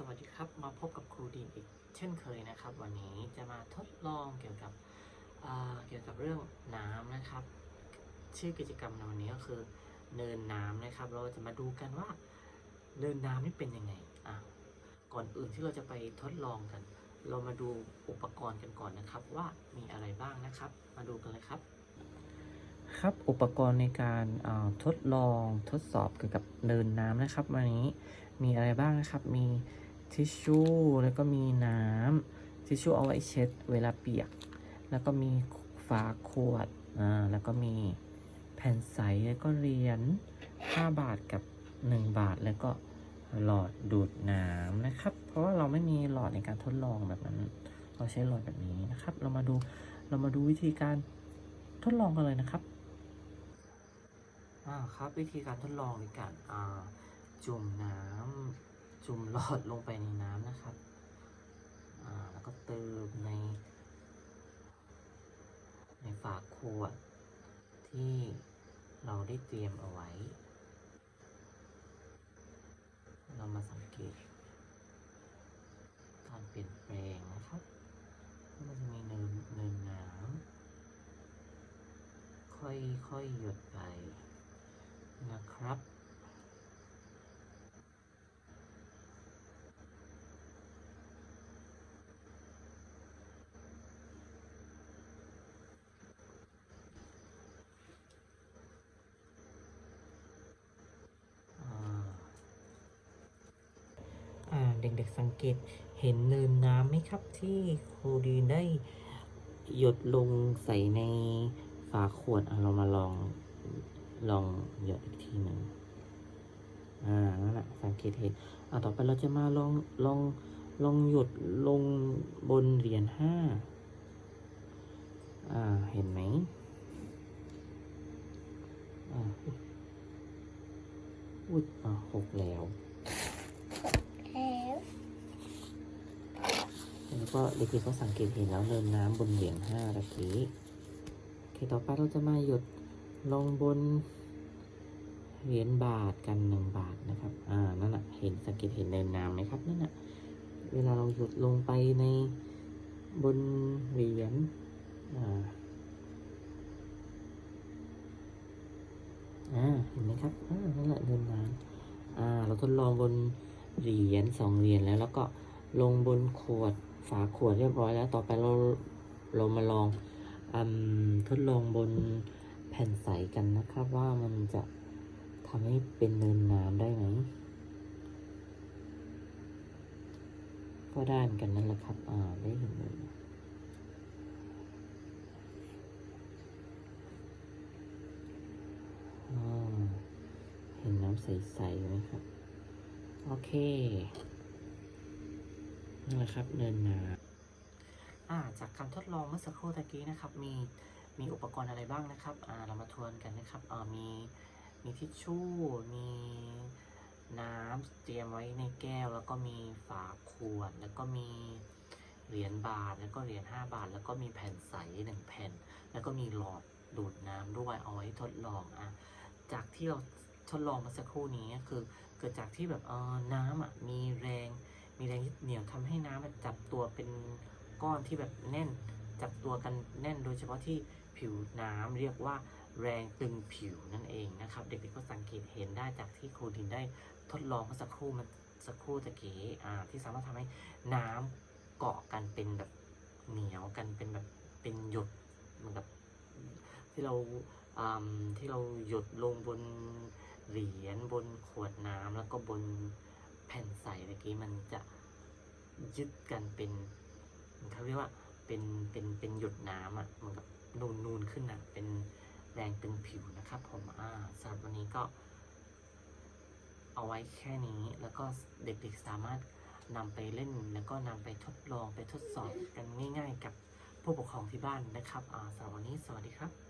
สวัสดีครับมาพบกับครูดีนอีกเช่นเคยนะครับ วันนี้จะมาทดลองเกี่ยวกับเกี่ยวกับเรื่องน้ำนะครับ ชื่อกิจกรรมในวันนี้ก็คือเนินน้ำนะครับ เราจะมาดูกันว่าเนินน้ำนี่เป็นยังไงอะก่อนอื่นที่เราจะไปทดลองกัน เรามาดูอุปกรณ์กันก่อนนะครับ ว่ามีอะไรบ้างนะครับ มาดูกันเลยครับ ครับอุปกรณ์ในการทดลองทดสอบเกี่ยวกับเนินน้ำนะครับ วันนี้มีอะไรบ้างนะครับ มี ทิชชู่แล้วก็มีน้ำทิชชู่เอาไว้เช็ดเวลาเปียก แล้วก็มีฝาขวดอ่าแล้วก็มีแผ่นใสแล้วก็เหรียญ5บาทกับ 1 บาทแล้วก็หลอดดูดน้ำนะครับ เพราะว่าเราไม่มีหลอดในการทดลองแบบนั้น เราใช้หลอดแบบนี้นะครับ เรามาดูเรามาดูวิธีการทดลองกันเลยนะครับอ่าครับวิธีการทดลองในการอ่าจุ่มน้ำ จุ่มหลอดลงไปในน้ำนะครับ แล้วก็เติมใน ในฝาขวดที่เราได้เตรียมเอาไว้ เรามาสังเกต การเปลี่ยนแปลงนะครับ มันจะมีเนินเนินน้ำค่อยๆหยดไปนะครับ เด็กๆสังเกตเห็นเนินน้ำไหมครับ ที่ครูดีได้หยดลงใส่ในฝาขวดเรามาลองลองหยดอีกทีหนึ่งอ่านั่นแหละสังเกตเห็นอ่าต่อไปเราจะมาลองลองลองหยดลงบนเหรียญห้าอ่าเห็นไหมอ่าอุ๊ยอุ๊ยอ่าหกแล้ว แล้วก็เด็กๆก็สังเกตเห็นแล้วเนินน้ำบนเหรียญห้าตะกี้โอเคต่อไปเราจะมาหยดลงบนเหรียญบาทกันหนึ่งบาทนะครับ อ่า นั่นแหะเห็นสังเกตเห็นเนินน้ำไหมครับ นั่นแหะเวลาเราหยดลงไปในบนเหรียญ อ่า อ่า เห็นไหมครับ อ่า นั่นแหละเนินน้ำอ่า เราทดลองบนเหรียญสองเหรียญแล้วแล้วก็ลงบนขวด ฝาขวดเรียบร้อยแล้ว ต่อไปเราเรามาลองอมทดลองบนแผ่นใสกันนะครับว่ามันจะทำให้เป็นเนินน้ำได้ไหม ก็ได้เหมือนกันนั่นแหละครับ อ่า ได้เห็นเลยเห็นน้ำใสๆไหมครับ โอเค นั่แหละครับเนินน้ำอ่าจากการทดลองเมื่อสักครู่ตะกี้นะครับ มีมีอุปกรณ์อะไรบ้างนะครับอ่าเรามาทวนกันนะครับอ่ามีมีทิชชู่ มีน้ำเตรียมไว้ในแก้ว แล้วก็มีฝาขวด แล้วก็มีเหรียญบาท แล้วก็เหรียญ5บาท แล้วก็มีแผ่นใสหนึ่งแผ่น แล้วก็มีหลอดดูดน้ำด้วยเอาไว้ทดลองอะจากที่เราทดลองเมื่อสักครู่นี้คือเกิดจากที่แบบเออน้ำอะมีแรง มีแรงยึดเหนี่ยวทำให้น้ำจับตัวเป็นก้อนที่แบบแน่น จับตัวกันแน่น โดยเฉพาะที่ผิวน้ำเรียกว่าแรงตึงผิวนั่นเองนะครับ เด็กๆก็สังเกตเห็นได้จากที่ครูดินได้ทดลองเมื่อสักครู่มันสักครู่ตะกี้อ่าที่สามารถทำให้น้ำเกาะกันเป็นแบบเหนียวกันเป็นแบบเป็นหยดเหมือนกับที่เราอ่าที่เราหยดลงบนเหรียญบนขวดน้ำแล้วก็บน แผ่นใสตะกี้มันจะยึดกันเป็นเขาเรียกว่าเป็นเป็นเป็นหยดน้ำอะเหมือนกับนูนนูนขึ้นอะเป็นแรงตึงผิวนะครับผมอ่าสำหรับวันนี้ก็ เอาไว้แค่นี้แล้วก็เด็กๆสามารถนำไปเล่นแล้วก็นำไปทดลองไปทดสอบกันง่าย ๆ กับผู้ปกครองที่บ้านนะครับอ่าสำหรับวันนี้สวัสดีครับ